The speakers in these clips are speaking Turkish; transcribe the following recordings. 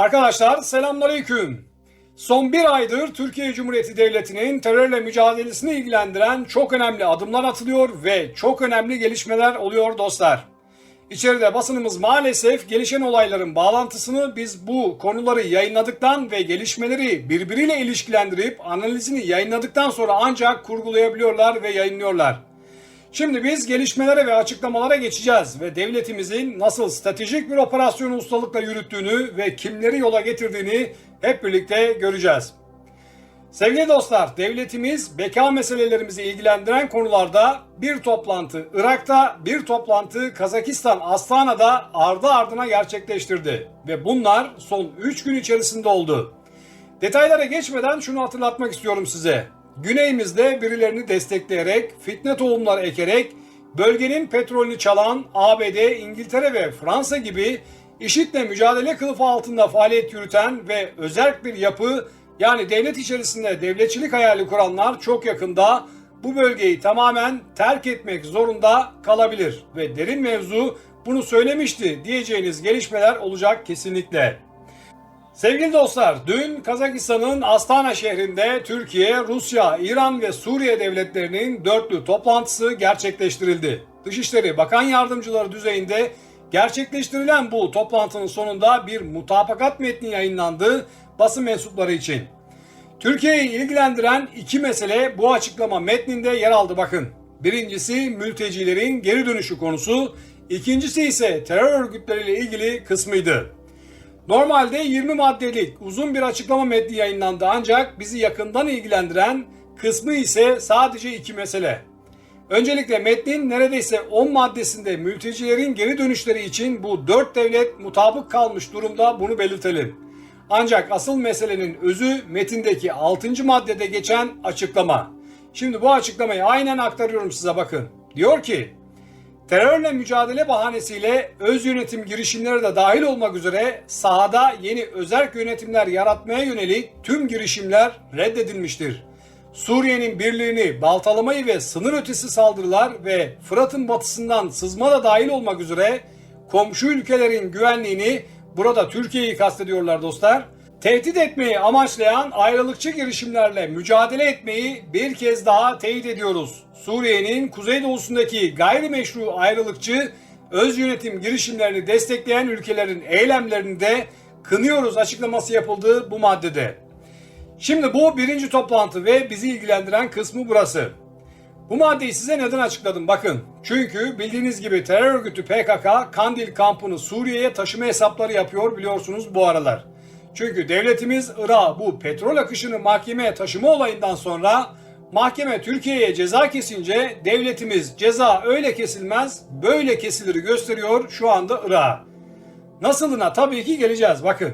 Arkadaşlar selamünaleyküm. Son bir aydır Türkiye Cumhuriyeti Devleti'nin terörle mücadelesini ilgilendiren çok önemli adımlar atılıyor ve çok önemli gelişmeler oluyor dostlar. İçeride basınımız maalesef gelişen olayların bağlantısını biz bu konuları yayınladıktan ve gelişmeleri birbiriyle ilişkilendirip analizini yayınladıktan sonra ancak kurgulayabiliyorlar ve yayınlıyorlar. Şimdi biz gelişmelere ve açıklamalara geçeceğiz ve devletimizin nasıl stratejik bir operasyonu ustalıkla yürüttüğünü ve kimleri yola getirdiğini hep birlikte göreceğiz. Sevgili dostlar, devletimiz beka meselelerimizi ilgilendiren konularda bir toplantı Irak'ta, bir toplantı Kazakistan Astana'da ardı ardına gerçekleştirdi. Ve bunlar son 3 gün içerisinde oldu. Detaylara geçmeden şunu hatırlatmak istiyorum size. Güneyimizde birilerini destekleyerek, fitne tohumları ekerek, bölgenin petrolünü çalan ABD, İngiltere ve Fransa gibi IŞİD'le mücadele kılıfı altında faaliyet yürüten ve özerk bir yapı yani devlet içerisinde devletçilik hayali kuranlar çok yakında bu bölgeyi tamamen terk etmek zorunda kalabilir ve derin mevzu bunu söylemişti diyeceğiniz gelişmeler olacak kesinlikle. Sevgili dostlar, dün Kazakistan'ın Astana şehrinde Türkiye, Rusya, İran ve Suriye devletlerinin dörtlü toplantısı gerçekleştirildi. Dışişleri Bakan Yardımcıları düzeyinde gerçekleştirilen bu toplantının sonunda bir mutabakat metni yayınlandı basın mensupları için. Türkiye'yi ilgilendiren iki mesele bu açıklama metninde yer aldı bakın. Birincisi mültecilerin geri dönüşü konusu, ikincisi ise terör örgütleriyle ilgili kısmıydı. Normalde 20 maddelik uzun bir açıklama metni yayınlandı ancak bizi yakından ilgilendiren kısmı ise sadece iki mesele. Öncelikle metnin neredeyse 10 maddesinde mültecilerin geri dönüşleri için bu 4 devlet mutabık kalmış durumda bunu belirtelim. Ancak asıl meselenin özü metindeki 6. maddede geçen açıklama. Şimdi bu açıklamayı aynen aktarıyorum size bakın. Diyor ki Terörle mücadele bahanesiyle öz yönetim girişimleri de dahil olmak üzere sahada yeni özerk yönetimler yaratmaya yönelik tüm girişimler reddedilmiştir. Suriye'nin birliğini baltalamayı ve sınır ötesi saldırılar ve Fırat'ın batısından sızma da dahil olmak üzere komşu ülkelerin güvenliğini burada Türkiye'yi kastediyorlar dostlar. Tehdit etmeyi amaçlayan ayrılıkçı girişimlerle mücadele etmeyi bir kez daha teyit ediyoruz. Suriye'nin kuzeydoğusundaki gayrimeşru ayrılıkçı öz yönetim girişimlerini destekleyen ülkelerin eylemlerini de kınıyoruz açıklaması yapıldı bu maddede. Şimdi bu birinci toplantı ve bizi ilgilendiren kısmı burası. Bu maddeyi size neden açıkladım bakın. Çünkü bildiğiniz gibi terör örgütü PKK Kandil kampını Suriye'ye taşıma hesapları yapıyor biliyorsunuz bu aralar. Çünkü devletimiz Irak'a bu petrol akışını mahkemeye taşıma olayından sonra mahkeme Türkiye'ye ceza kesince devletimiz ceza öyle kesilmez böyle kesilir gösteriyor şu anda Irak'a. Nasılına tabii ki geleceğiz bakın.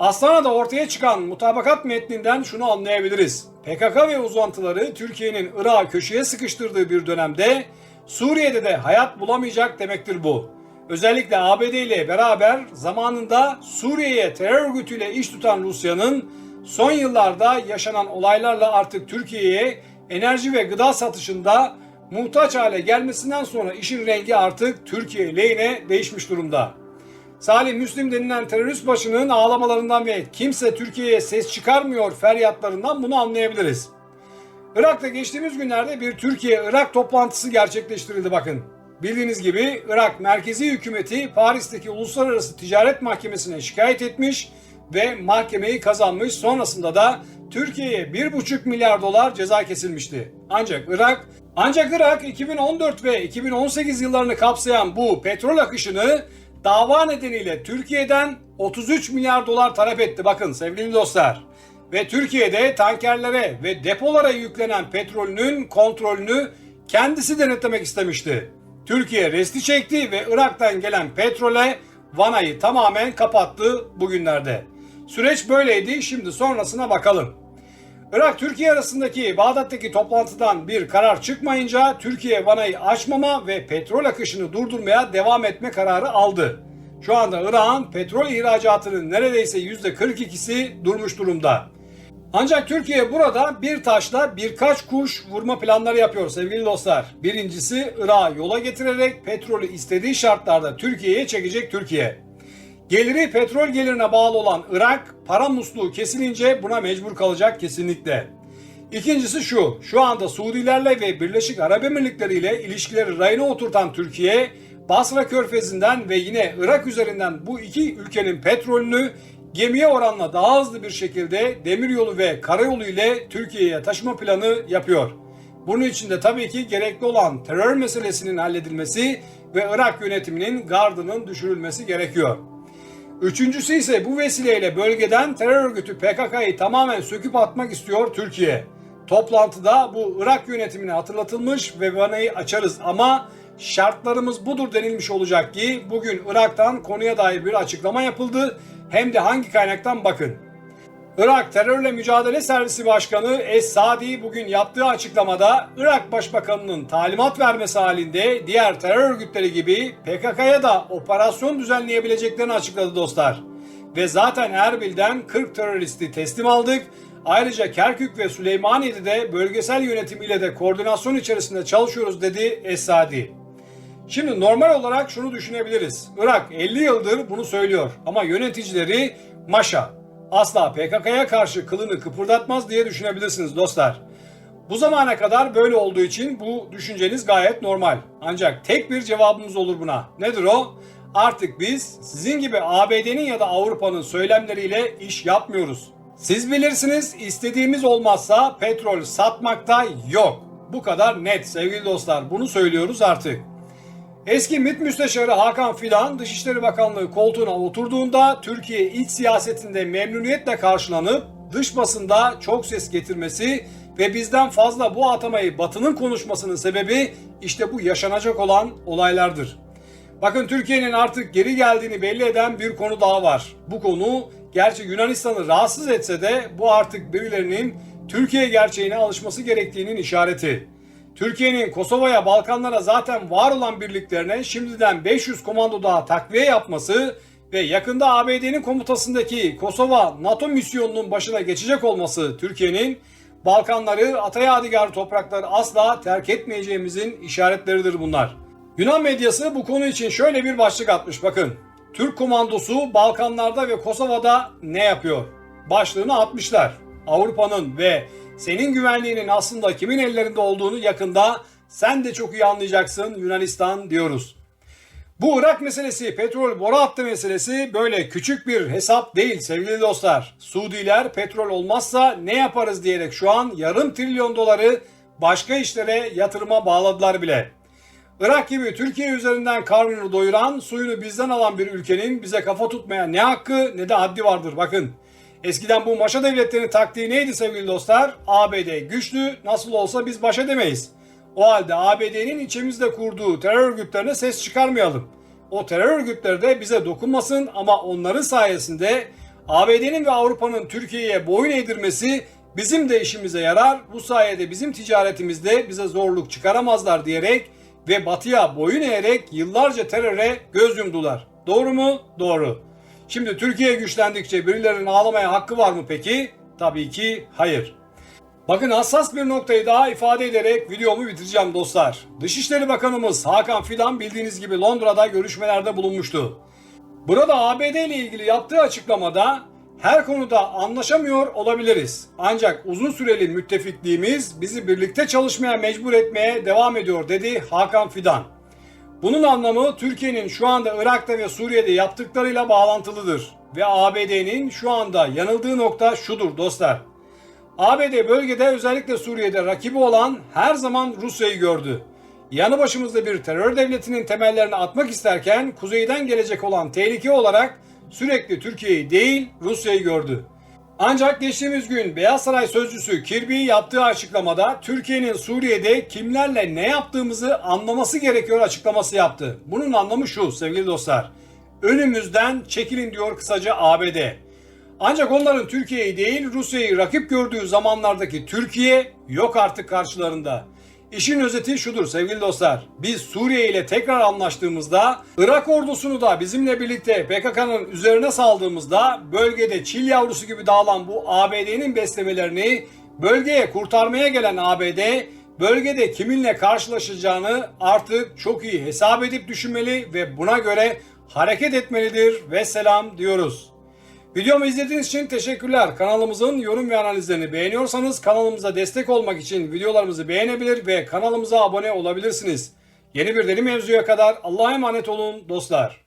Astana'da ortaya çıkan mutabakat metninden şunu anlayabiliriz. PKK ve uzantıları Türkiye'nin Irak'ı köşeye sıkıştırdığı bir dönemde Suriye'de de hayat bulamayacak demektir bu. Özellikle ABD ile beraber zamanında Suriye'ye terör örgütüyle iş tutan Rusya'nın son yıllarda yaşanan olaylarla artık Türkiye'ye enerji ve gıda satışında muhtaç hale gelmesinden sonra işin rengi artık Türkiye lehine değişmiş durumda. Salih Müslim denilen terörist başının ağlamalarından ve kimse Türkiye'ye ses çıkarmıyor feryatlarından bunu anlayabiliriz. Irak'ta geçtiğimiz günlerde bir Türkiye-Irak toplantısı gerçekleştirildi bakın. Bildiğiniz gibi Irak merkezi hükümeti Paris'teki Uluslararası Ticaret Mahkemesi'ne şikayet etmiş ve mahkemeyi kazanmış. Sonrasında da Türkiye'ye 1,5 milyar dolar ceza kesilmişti. Ancak Irak ancak Irak 2014 ve 2018 yıllarını kapsayan bu petrol akışını dava nedeniyle Türkiye'den 33 milyar dolar talep etti. Bakın sevgili dostlar. Ve Türkiye'de tankerlere ve depolara yüklenen petrolünün kontrolünü kendisi denetlemek istemişti. Türkiye resti çekti ve Irak'tan gelen petrole vanayı tamamen kapattı bugünlerde. Süreç böyleydi. Şimdi sonrasına bakalım. Irak Türkiye arasındaki Bağdat'taki toplantıdan bir karar çıkmayınca Türkiye vanayı açmama ve petrol akışını durdurmaya devam etme kararı aldı. Şu anda Irak'ın petrol ihracatının neredeyse %42'si durmuş durumda. Ancak Türkiye burada bir taşla birkaç kuş vurma planları yapıyor sevgili dostlar. Birincisi Irak'ı yola getirerek petrolü istediği şartlarda Türkiye'ye çekecek Türkiye. Geliri petrol gelirine bağlı olan Irak para musluğu kesilince buna mecbur kalacak kesinlikle. İkincisi şu, şu anda Suudilerle ve Birleşik Arap Emirlikleri ile ilişkileri rayına oturtan Türkiye, Basra Körfezi'nden ve yine Irak üzerinden bu iki ülkenin petrolünü gemiye oranla daha hızlı bir şekilde demiryolu ve karayolu ile Türkiye'ye taşıma planı yapıyor. Bunun için de tabii ki gerekli olan terör meselesinin halledilmesi ve Irak yönetiminin gardının düşürülmesi gerekiyor. Üçüncüsü ise bu vesileyle bölgeden terör örgütü PKK'yı tamamen söküp atmak istiyor Türkiye. Toplantıda bu Irak yönetimine hatırlatılmış ve vanayı açarız ama şartlarımız budur denilmiş olacak ki bugün Irak'tan konuya dair bir açıklama yapıldı. Hem de hangi kaynaktan bakın. Irak Terörle Mücadele Servisi Başkanı Es-Sadi bugün yaptığı açıklamada Irak Başbakanı'nın talimat vermesi halinde diğer terör örgütleri gibi PKK'ya da operasyon düzenleyebileceklerini açıkladı dostlar. Ve zaten Erbil'den 40 teröristi teslim aldık. Ayrıca Kerkük ve Süleymaniye'de de bölgesel yönetim ile de koordinasyon içerisinde çalışıyoruz dedi Es-Sadi. Şimdi normal olarak şunu düşünebiliriz. Irak 50 yıldır bunu söylüyor ama yöneticileri maşa asla PKK'ya karşı kılını kıpırdatmaz diye düşünebilirsiniz dostlar. Bu zamana kadar böyle olduğu için bu düşünceniz gayet normal. Ancak tek bir cevabımız olur buna. Nedir o? Artık biz sizin gibi ABD'nin ya da Avrupa'nın söylemleriyle iş yapmıyoruz. Siz bilirsiniz istediğimiz olmazsa petrol satmakta yok. Bu kadar net sevgili dostlar. Bunu söylüyoruz artık. Eski MİT Müsteşarı Hakan Fidan Dışişleri Bakanlığı koltuğuna oturduğunda Türkiye iç siyasetinde memnuniyetle karşılanıp dış basında çok ses getirmesi ve bizden fazla bu atamayı Batı'nın konuşmasının sebebi işte bu yaşanacak olan olaylardır. Bakın Türkiye'nin artık geri geldiğini belli eden bir konu daha var. Bu konu gerçi Yunanistan'ı rahatsız etse de bu artık birilerinin Türkiye gerçeğine alışması gerektiğinin işareti. Türkiye'nin Kosova'ya, Balkanlara zaten var olan birliklerine şimdiden 500 komando daha takviye yapması ve yakında ABD'nin komutasındaki Kosova NATO misyonunun başına geçecek olması Türkiye'nin Balkanları, Atayadigar toprakları asla terk etmeyeceğimizin işaretleridir bunlar. Yunan medyası bu konu için şöyle bir başlık atmış bakın. Türk komandosu Balkanlarda ve Kosova'da ne yapıyor? Başlığını atmışlar. Avrupa'nın ve senin güvenliğinin aslında kimin ellerinde olduğunu yakında sen de çok iyi anlayacaksın Yunanistan diyoruz. Bu Irak meselesi, petrol boru hattı meselesi böyle küçük bir hesap değil sevgili dostlar. Suudiler petrol olmazsa ne yaparız diyerek şu an yarım trilyon doları başka işlere yatırıma bağladılar bile. Irak gibi Türkiye üzerinden karnını doyuran, suyunu bizden alan bir ülkenin bize kafa tutmaya ne hakkı ne de haddi vardır bakın. Eskiden bu maşa devletlerinin taktiği neydi sevgili dostlar? ABD güçlü, nasıl olsa biz baş edemeyiz. O halde ABD'nin içimizde kurduğu terör örgütlerine ses çıkarmayalım. O terör örgütleri de bize dokunmasın ama onların sayesinde ABD'nin ve Avrupa'nın Türkiye'ye boyun eğdirmesi bizim de işimize yarar. Bu sayede bizim ticaretimizde bize zorluk çıkaramazlar diyerek ve batıya boyun eğerek yıllarca teröre göz yumdular. Doğru mu? Doğru. Şimdi Türkiye güçlendikçe birilerinin ağlamaya hakkı var mı peki? Tabii ki hayır. Bakın hassas bir noktayı daha ifade ederek videomu bitireceğim dostlar. Dışişleri Bakanımız Hakan Fidan bildiğiniz gibi Londra'da görüşmelerde bulunmuştu. Burada ABD ile ilgili yaptığı açıklamada her konuda anlaşamıyor olabiliriz. Ancak uzun süreli müttefikliğimiz bizi birlikte çalışmaya mecbur etmeye devam ediyor dedi Hakan Fidan. Bunun anlamı Türkiye'nin şu anda Irak'ta ve Suriye'de yaptıklarıyla bağlantılıdır. Ve ABD'nin şu anda yanıldığı nokta şudur dostlar. ABD bölgede özellikle Suriye'de rakibi olan her zaman Rusya'yı gördü. Yanı başımızda bir terör devletinin temellerini atmak isterken kuzeyden gelecek olan tehlike olarak sürekli Türkiye'yi değil Rusya'yı gördü. Ancak geçtiğimiz gün Beyaz Saray sözcüsü Kirby yaptığı açıklamada Türkiye'nin Suriye'de kimlerle ne yaptığımızı anlaması gerekiyor açıklaması yaptı. Bunun anlamı şu sevgili dostlar. Önümüzden çekilin diyor kısaca ABD. Ancak onların Türkiye'yi değil Rusya'yı rakip gördüğü zamanlardaki Türkiye yok artık karşılarında. İşin özeti şudur sevgili dostlar. Biz Suriye ile tekrar anlaştığımızda Irak ordusunu da bizimle birlikte PKK'nın üzerine saldığımızda bölgede çil yavrusu gibi dağılan bu ABD'nin beslemelerini bölgeye kurtarmaya gelen ABD bölgede kiminle karşılaşacağını artık çok iyi hesap edip düşünmeli ve buna göre hareket etmelidir ve selam diyoruz. Videomu izlediğiniz için teşekkürler. Kanalımızın yorum ve analizlerini beğeniyorsanız kanalımıza destek olmak için videolarımızı beğenebilir ve kanalımıza abone olabilirsiniz. Yeni bir deli mevzuya kadar Allah'a emanet olun dostlar.